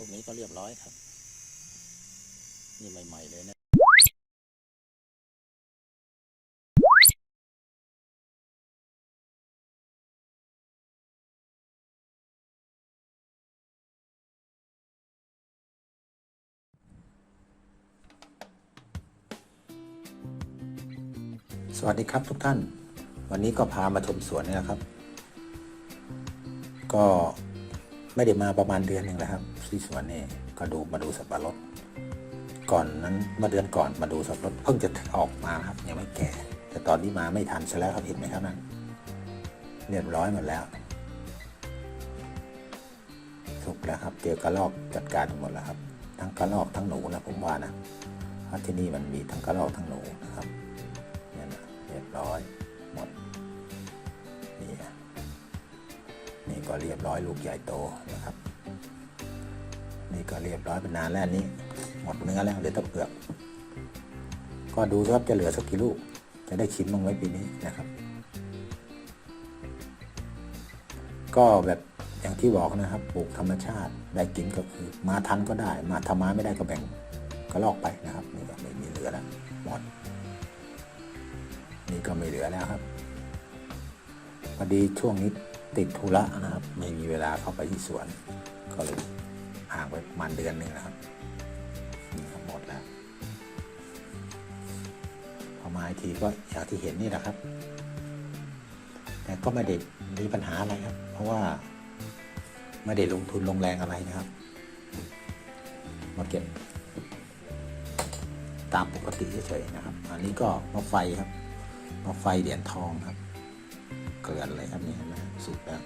ลูกนี้ก็เรียบร้อยครับ นี่ใหม่ๆเลยนะสวัสดีครับทุกท่าน วันนี้ก็พามาชมสวนนี่นะครับ ก็ ไม่ได้มาประมาณเดือนหนึ่งแล้วครับที่สวนนี่ก็ดูมาดูสับปะรดก่อนนั้นเมื่อเดือนก่อนมาดูสับปะรดเพิ่งจะออกมาครับยังไม่แก่ แต่ตอนนี้มาไม่ทันซะแล้วครับเห็นไหมครับนั่นเรียบร้อยหมดแล้ว สุกแล้วครับ เจอกระรอกจัดการหมดแล้วครับ ทั้งกระรอกทั้งหนูนะผมว่านะเพราะที่นี่มันมีทั้งกระรอกทั้งหนูนะครับเนี่ยนะเรียบร้อย นี่ก็เรียบร้อยลูกใหญ่โตนะครับ นี่ก็เรียบร้อยเป็นนานแล้วนี้ หมดเนื้อแล้วเดี๋ยวต้องเปลือกก็ดูครับจะเหลือสักกี่ลูก จะได้ชิมบ้างไหมปีนี้นะครับ ก็แบบอย่างที่บอกนะครับปลูกธรรมชาติได้กินก็คือ มาทันก็ได้ มาทำมาไม่ได้ก็แบ่งก็ลอกไปนะครับ นี่ก็ไม่มีเหลือแล้วหมดนี่ก็ไม่เหลือแล้วครับพอดีช่วงนี้ ติดธุระนะครับ ไม่มีเวลาเข้าไปที่สวน ก็เลยห่างไปประมาณเดือนหนึ่งนะครับนี่ก็หมดแล้วพอมาอีกทีก็อย่างที่เห็นนี่แหละครับ แต่ก็ไม่ได้มีปัญหาอะไรครับ เพราะว่าไม่ได้ลงทุนลงแรงอะไรนะครับ มาเก็บ ตามปกติเฉยๆนะครับ อันนี้ก็มาไฟครับ มาไฟเหรียญทองครับ เกลือนเลยครับนี่ เห็นไหมสุกแล้ว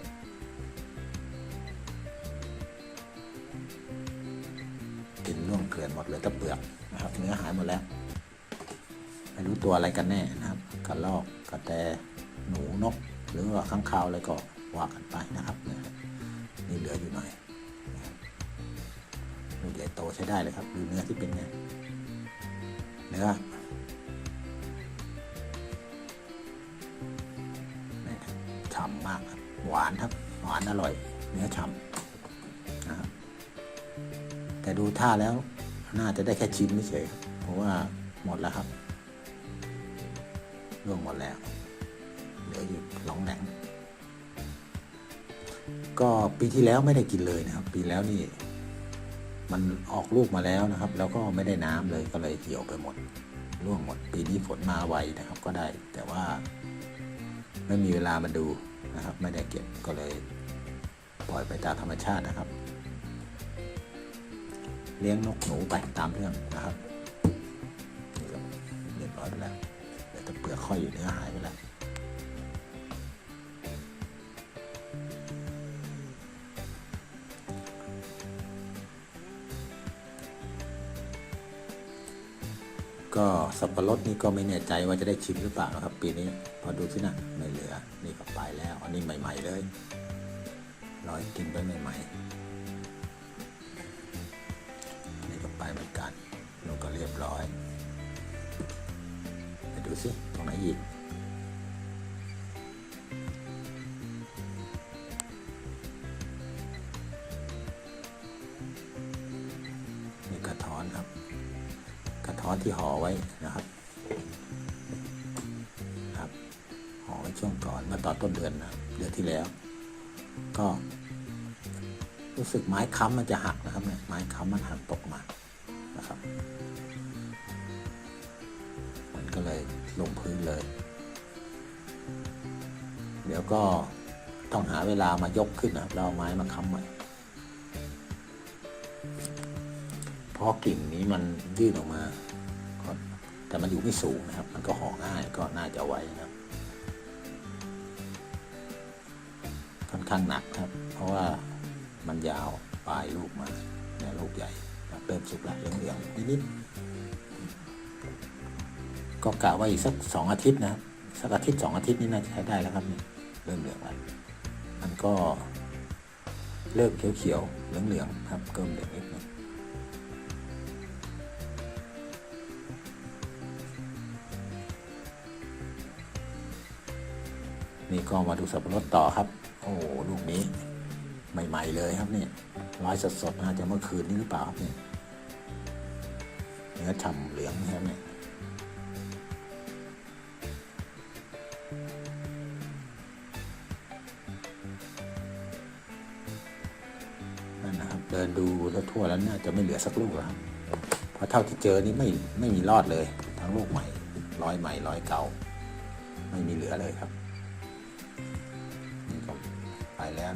กินร่วงเกลือนหมดเลยแตะเปลือกนะครับเนื้อหายหมดแล้ว ไม่รู้ตัวอะไรกันแน่นะครับกระลอกกระแตหนูนก หรือว่าข้างคาวอะไรก็ว่ากันไปนะครับเนี่ยนี่เหลืออยู่หน่อยดูใหญ่โตใช้ได้เลยครับดูเนื้อที่เป็นไงเนื้อ หวานครับ หวานอร่อย เนื้อฉ่ำนะครับแต่ดูท่าแล้วน่าจะได้แค่ชิ้นไม่เฉยเพราะว่าหมดแล้วครับร่วงหมดแล้ว เหลืออยู่หลองแหลงก็ปีที่แล้วไม่ได้กินเลยนะครับ ปีแล้วนี่ มันออกลูกมาแล้วนะครับ แล้วก็ไม่ได้น้ำเลยก็เลยเหี่ยวไปหมดร่วงหมด ปีนี้ฝนมาไวนะครับ ก็ได้ แต่ว่าไม่มีเวลามาดู นะครับ ไม่ได้เก็บก็เลยปล่อยไปตามธรรมชาตินะครับ เลี้ยงนกหนูไปตามเรื่องนะครับนี่ก็เรียบร้อยไปแล้วเดี๋ยวแต่เปลือกค่อยอยู่เนื้อหายไปแล้วก็สับปะรดนี่ก็ไม่แน่ใจว่าจะได้ชิมหรือเปล่านะครับ ปีนี้พอดูสินะไม่ ไปแล้วอันนี้ใหม่ ๆ เลยรอยกินไปใหม่ๆนี่ก็ไปเหมือนกันนูก็เรียบร้อยไปดูสิตรงไหนอีกนี่กระท้อนครับ กระท้อนที่ห่อไว้นะครับ ช่วงก่อนเมื่อตอนต้นเดือนนะเดือนที่แล้ว ก็ รู้สึกไม้ค้ำมันจะหักนะครับเนี่ยไม้ค้ำมันหักตกมานะครับ มันก็เลยลงพื้นเลย เดี๋ยวก็ต้องหาเวลามายกขึ้นนะครับแล้วเอาไม้มาค้ำใหม่เพราะกิ่งนี้มันยื่นออกมาแต่มันอยู่ไม่สูงนะครับ มันก็ห่อง่ายก็น่าจะไว้นะครับ ค่อนข้างหนักครับ เพราะว่ามันยาวปลายลูกมาเนี่ยลูกใหญ่เริ่มสุกล้วเหลืองๆนิดๆก็กะว่าอีกสักสองอาทิตย์นะครับสักอาทิตย์สองอาทิตย์นี่น่าจะใช้ได้แล้วครับเนี่ยเริ่มเหลืองแล้วมันก็เริ่มเขียวๆเหลืองๆครับเริ่มเหลืองนิดนึงนี่ก็มาดูสับปะรดต่อครับ โอ้ลูกนี้ใหม่ๆเลยครับนี่ร้อยสดๆนะจะเมื่อคืนนี้หรือเปล่าครับนี่เนื้อฉ่ำเหลืองครับเนี่ยนั่นนะครับ เดินดูทั่วๆแล้วน่าจะไม่เหลือสักลูกแล้วครับเพราะเท่าที่เจอนี่ไม่ไม่มีรอดเลย ทั้งลูกใหม่ร้อยใหม่ร้อยเก่า ไม่มีเหลือเลยครับ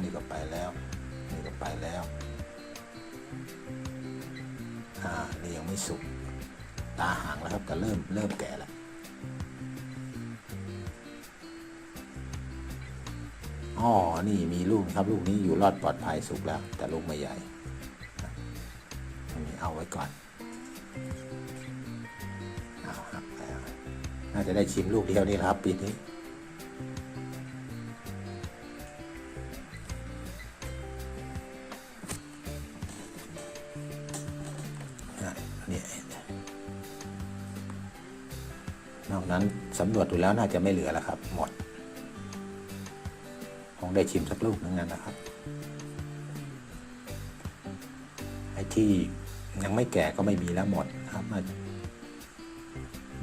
นี่ก็ไปแล้วนี่ก็ไปแล้วอ่านี่ยังไม่สุกตาห่างแล้วครับแต่เริ่มเริ่มแก่แล้วอ๋อ นี่มีลูกครับลูกนี้อยู่รอดปลอดภัยสุกแล้ว แต่ลูกไม่ใหญ่อันนี้เอาไว้ก่อนเอาหักแล้วน่าจะได้ชิมลูกเดียวนี่แหละครับปีนี้ อกนั้นสำรวจดูแล้วน่าจะไม่เหลือแล้วครับ หมด คงได้ชิมสักลูกนึงนั่นนะครับ ไอ้ที่ยังไม่แก่ก็ไม่มีแล้วหมดครับมา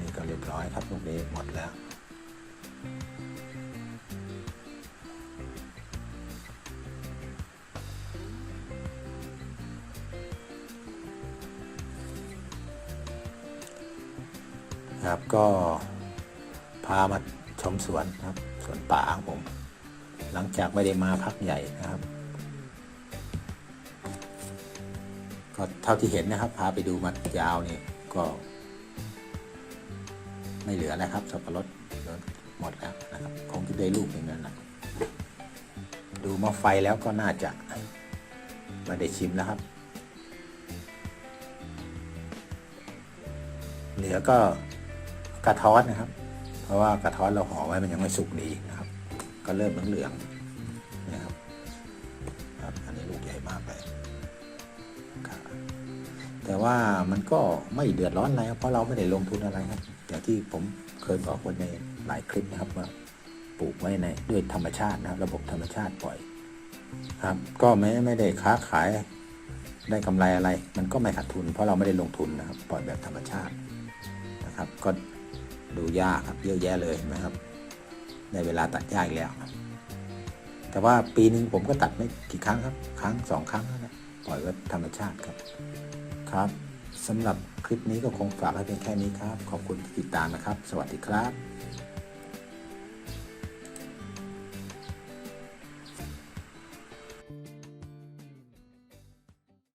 นี่ก็เรียบร้อยครับลูกนี้หมดแล้ว ครับ ก็พามาชมสวนครับสวนป่าของผม หลังจากไม่ได้มาพักใหญ่นะครับ ก็เท่าที่เห็นนะครับ พาไปดูมายาวนี่ก็ ไม่เหลือแล้วครับสับปะรดหมดแล้วนะครับคงจะได้ลูกอย่างนั้นนะดูมาไฟแล้วก็น่าจะม่ได้ชิมแล้วครับ เหลือก็ กระท้อนนะครับ เพราะว่ากระท้อนเราห่อไว้มันยังไม่สุกดีนะครับ ก็เริ่มเหลืองๆนะครับครับอันนี้ลูกใหญ่มากเลยครับแต่ว่ามันก็ไม่เดือดร้อนอะไรเพราะเราไม่ได้ลงทุนอะไรครับอย่างที่ผมเคยบอกไว้ในหลายคลิปนะครับว่าปลูกไว้ในด้วยธรรมชาตินะครับ ระบบธรรมชาติปล่อย ครับ ก็ไม่ไม่ได้ค้าขายได้กำไรอะไร มันก็ไม่ขาดทุน เพราะเราไม่ได้ลงทุนนะครับ ปล่อยแบบธรรมชาตินะครับ ก็ ดูยากครับเยอะแยะเลยนะครับ ในเวลาตัดหญ้าอีกแล้ว แต่ว่าปีหนึ่งผมก็ตัดไม่กี่ครั้งครับ ครั้งสองครั้งนะปล่อยไว้ธรรมชาติครับ ครับสำหรับคลิปนี้ก็คงฝากไว้เพียงแค่นี้ครับ ขอบคุณที่ติดตามนะครับ สวัสดีครับ